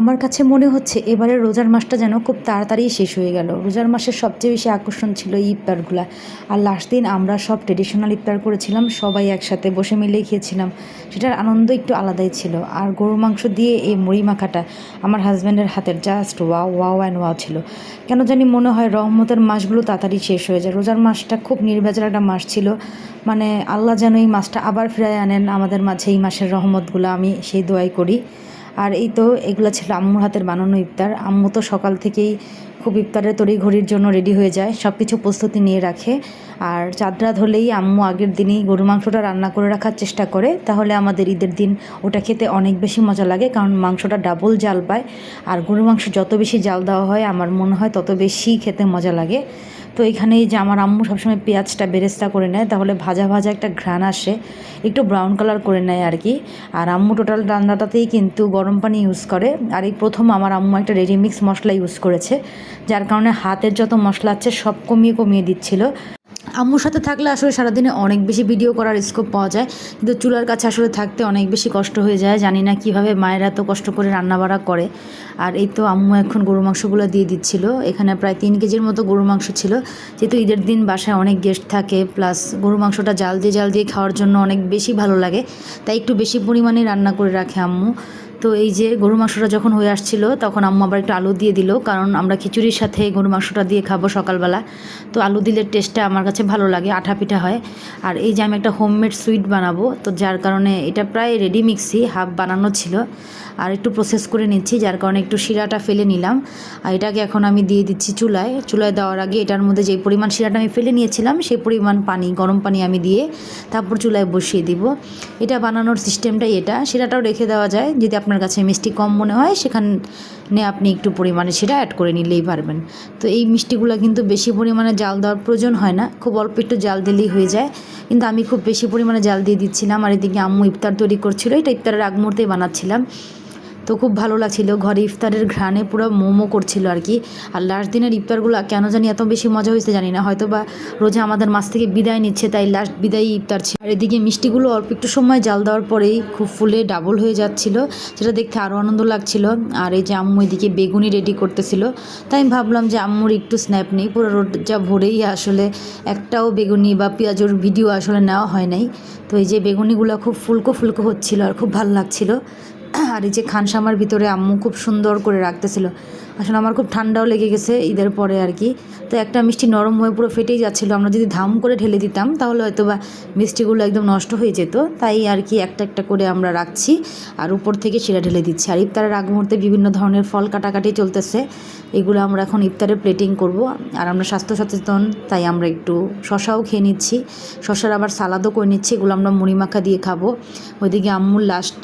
আমার কাছে মনে হচ্ছে এবারে রোজার মাসটা যেন খুব তাড়াতাড়ি শেষ হয়ে গেল। রোজার মাসের সবচেয়ে বেশি আকর্ষণ ছিল ইফতারগুলা। আর লাস্ট দিন আমরা সব ট্রেডিশনাল ইফতার করেছিলাম, সবাই একসাথে বসে মিলে খেয়েছিলাম। সেটার আনন্দ একটু আলাদাই ছিল। আর গরু মাংস দিয়ে এই মুড়ি মাখাটা আমার হাজব্যান্ডের হাতের just wow wow and wow ছিল। কেন জানি মনে হয় রহমতের মাসগুলো তাড়াতাড়ি শেষ হয়ে যায়। রোজার মাসটা খুব নির্ভেজাল একটা মাস ছিল। মানে আল্লাহ যেন এই মাসটা আবার ফিরায় আনেন আমাদের মাঝে এই মাসের রহমতগুলো। আমি সেই দোয়াই করি। আর এই তো এগুলো ছিল আম্মুর হাতের বানানো ইফতার। আম্মু তো সকাল থেকেই খুব ইফতারের তড়িঘড়ির জন্য রেডি হয়ে যায় সব কিছু প্রস্তুতি নিয়ে রাখে। আর চাঁদ রাত হলেই আম্মু আগের দিনই গরু মাংসটা রান্না করে রাখার চেষ্টা করে, তাহলে আমাদের ঈদের দিন ওটা খেতে অনেক বেশি মজা লাগে, কারণ মাংসটা ডাবল জাল পায়। আর গরু মাংস যত বেশি জাল দেওয়া হয়, আমার মনে হয় তত বেশি খেতে মজা লাগে। তো এখানে এই যে আমার আম্মু সবসময় পেঁয়াজটা বেরেস্তা করে নেয়, তাহলে ভাজা ভাজা একটা ঘ্রাণ আসে, একটু ব্রাউন কালার করে নেয় আর কি আর আম্মু টোটাল রান্নাটাতেই কিন্তু গরম পানি ইউজ করে। আর এই প্রথম আমার আম্মু একটা রেডিমিক্স মশলা ইউজ করেছে, যার কারণে হাতের যত মশলা আছে সব কমিয়ে কমিয়ে দিচ্ছিল। আম্মুর সাথে থাকলে আসলে সারাদিনে অনেক বেশি ভিডিও করার স্কোপ পাওয়া যায়। কিন্তু চুলার কাছে আসলে থাকতে অনেক বেশি কষ্ট হয়ে যায়। জানি না কীভাবে মায়েরা এত কষ্ট করে রান্নাবাড়া করে। আর এই তো আম্মু এখন গরু মাংসগুলো দিয়ে দিচ্ছিল। এখানে প্রায় তিন কেজির মতো গরু মাংস ছিল। যেহেতু ঈদের দিন বাসায় অনেক গেস্ট থাকে প্লাস গরু মাংসটা জাল দিয়ে জাল দিয়ে খাওয়ার জন্য অনেক বেশি ভালো লাগে। তাই একটু বেশি পরিমাণে রান্না করে রাখে আম্মু। তো এই যে গরু মাংসটা যখন হয়ে আসছিল, তখন আম্মু আবার একটু আলু দিয়ে দিল, কারণ আমরা খিচুড়ির সাথে গরু মাংসটা দিয়ে খাব সকালবেলা। তো আলু দিলে টেস্টটা আমার কাছে ভালো লাগে, আঠা পিঠা হয়। আর এই যে আমি একটা হোমমেড সুইট বানাবো, তো যার কারণে এটা প্রায় রেডি মিক্সি হাফ বানানো ছিল। আর একটু প্রসেস করে নিচ্ছি, যার কারণে একটু শিরাটা ফেলে নিলাম। আর এটাকে এখন আমি দিয়ে দিচ্ছি চুলায়। চুলায় দেওয়ার আগে এটার মধ্যে যে পরিমাণ শিরাটা আমি ফেলে নিয়েছিলাম, সেই পরিমাণ পানি, গরম পানি আমি দিয়ে তারপর চুলায় বসিয়ে দিব। এটা বানানোর সিস্টেমটাই এটা। শিরাটাও রেখে দেওয়া যায়, যদি আপনার কাছে মিষ্টি কম মনে হয়, সেখানে আপনি একটু পরিমাণে সেটা অ্যাড করে নিলেই পারবেন। তো এই মিষ্টিগুলো কিন্তু বেশি পরিমাণে জাল দেওয়ার প্রয়োজন হয় না, খুব অল্প একটু জাল দিলেই হয়ে যায়। কিন্তু আমি খুব বেশি পরিমাণে জাল দিয়ে দিচ্ছিলাম, আর এদিকে আম্মু ইফতার তৈরি করছিল, এটা ইফতারের আগ মুহূর্তেই বানাচ্ছিলাম। তো খুব ভালো লাগছিল। ঘরে ইফতারের ঘ্রাণে পুরো মোমো করছিল আর কি। আর লাস্ট দিনের ইফতারগুলো কেন জানি এত বেশি মজা হয়েছে জানি না। হয়তো বা রোজা আমাদের মাছ থেকে বিদায় নিচ্ছে, তাই লাস্ট বিদায়ী ইফতার ছিল। আর এদিকে মিষ্টিগুলো অল্প একটু সময় জাল দেওয়ার পরেই খুব ফুলে ডাবল হয়ে যাচ্ছিল সেটা দেখতে আরও আনন্দ লাগছিল। আর এই যে আম্মু এদিকে বেগুনি রেডি করতেছিল, তাই আমি ভাবলাম যে আম্মুর একটু স্ন্যাপ নেই। পুরো রোজা ভরেই আসলে একটাও বেগুনি বা পেঁয়াজুর ভিডিও আসলে নেওয়া হয় নাই। তো এই যে বেগুনিগুলো খুব ফুলকো ফুলকো হচ্ছিল আর খুব ভালো লাগছিল। আর এই যে খানসামার ভিতরে আম্মু খুব সুন্দর করে রাখতেছিল। আসলে আমার খুব ঠান্ডাও লেগে গেছে ঈদের পরে আর কি। তো একটা মিষ্টি নরম হয়ে পুরো ফেটেই যাচ্ছিল। আমরা যদি ধাম করে ঢেলে দিতাম, তাহলে হয়তো বা মিষ্টিগুলো একদম নষ্ট হয়ে যেত। তাই আর কি একটা একটা করে আমরা রাখছি আর উপর থেকে শিরা ঢেলে দিচ্ছি। আর ইফতারের আগ মুহূর্তে বিভিন্ন ধরনের ফল কাটাকাটি চলতেছে। এগুলো আমরা এখন ইফতারে প্লেটিং করব। আর আমরা স্বাস্থ্য সচেতন, তাই আমরা একটু শশাও খেয়ে নিচ্ছি। শশার আবার সালাদও করে নিচ্ছি। এগুলো আমরা মুড়ি মাখা দিয়ে খাব। ওইদিকে আম্মুর লাস্ট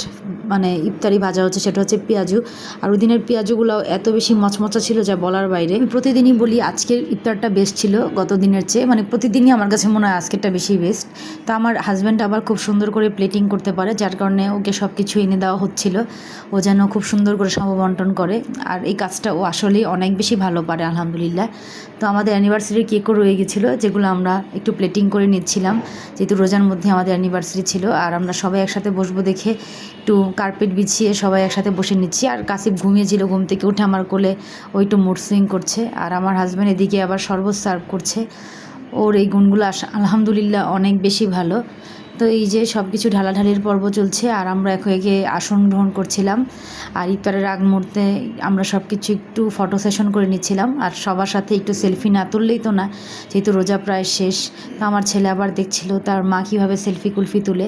মানে ইফতারি ভাজা হচ্ছে, সেটা হচ্ছে পেঁয়াজু। আর ওই দিনের পেঁয়াজুগুলো এত বেশি মচমচা ছিল যা বলার বাইরে। আমি প্রতিদিনই বলি, আজকের ইফতারটা বেস্ট ছিল গত দিনের চেয়ে। মানে প্রতিদিনই আমার কাছে মনে হয় আজকেরটা বেশি বেস্ট তা আমার হাজব্যান্ড আবার খুব সুন্দর করে প্লেটিং করতে পারে, যার কারণে ওকে সব কিছু এনে দেওয়া হচ্ছিল। ও যেন খুব সুন্দর করে সমবন্টন করে। আর এই কাজটা ও আসলেই অনেক বেশি ভালো পারে, আলহামদুলিল্লাহ। তো আমাদের অ্যানিভার্সারির কেকও রয়ে গেছিল, যেগুলো আমরা একটু প্লেটিং করে নিচ্ছিলাম। যেহেতু রোজার মধ্যে আমাদের অ্যানিভার্সারি ছিল, আর আমরা সবাই একসাথে বসবো দেখে একটু কার্পেট বিছিয়ে সবাই একসাথে বসে নিচ্ছি। আর কাসিব ঘুমিয়েছিল ঘুম থেকে উঠে আমার কোলে ওই একটু মুড সুইং করছে। আর আমার হাজব্যান্ড এদিকে আবার শরবত সার্ভ করছে। ওর এই গুণগুলো আলহামদুলিল্লাহ অনেক বেশি ভালো। তো এই যে সব কিছু ঢালাঢালির পর্ব চলছে আর আমরা একে একে আসন গ্রহণ করছিলাম। আর ইফতারের আগ মুহূর্তে আমরা সব কিছু একটু ফটো সেশন করে নিচ্ছিলাম। আর সবার সাথে একটু সেলফি না তুললেই তো না, যেহেতু রোজা প্রায় শেষ। তো আমার ছেলে আবার দেখছিল, তার মা কীভাবে সেলফি কুলফি তুলে।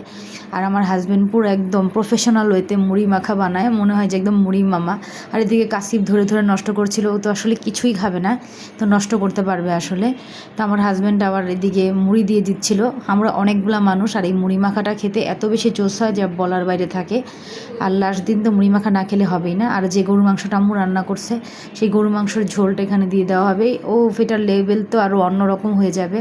আর আমার হাজব্যান্ড পুরো একদম প্রফেশনাল ওয়েতে মুড়ি মাখা বানায়। মনে হয় যে একদম মুড়ি মামা। আর এদিকে কাসিব ধরে ধরে নষ্ট করছিল, ও তো আসলে কিছুই খাবে না, তো নষ্ট করতে পারবে আসলে। তো আমার হাজব্যান্ড আবার এদিকে মুড়ি দিয়ে দিচ্ছিল। আমরা অনেকগুলা মানুষ আর এই মুড়ি মাখাটা খেতে এত বেশি চোস হয় যা বলার বাইরে থাকে। আর লাস্ট দিন তো মুড়ি মাখা না খেলে হবেই না। আর যে গরুর মাংসটা আম্মু রান্না করছে, সেই গরুর মাংসের ঝোলটা এখানে দিয়ে দেওয়া হবে। ও এটার লেভেল তো আরও অন্যরকম হয়ে যাবে।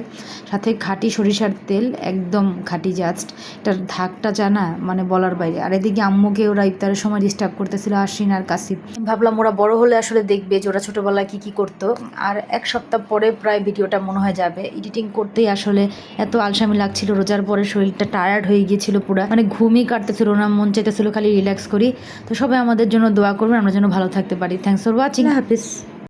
সাথে খাঁটি সরিষার তেল, একদম খাঁটি জাস্ট। এটার ধাকটা জানা মানে বলার বাইরে। আর এদিকে আম্মুকে ওরা ইফতারের সময় ডিস্টার্ব করতেছিল আশ্বিন আর কাসিব ভাবলাম ওরা বড় হলে আসলে দেখবে যে ওরা ছোটোবেলায় কী কী করতো। আর এক সপ্তাহ পরে প্রায় ভিডিওটা মনে হয় যাবে। এডিটিং করতেই আসলে এত আলসামি লাগছিল। রোজার পরে শরীরটা টায়ার্ড হয়ে গিয়েছিল পুরো। মানে ঘুমই কাটতেছিল না, মন চাইতেছিল খালি রিল্যাক্স করি। তো সবাই আমাদের জন্য দোয়া করবেন, আমরা যেন ভালো থাকতে পারি। Thanks for watching Hafiz.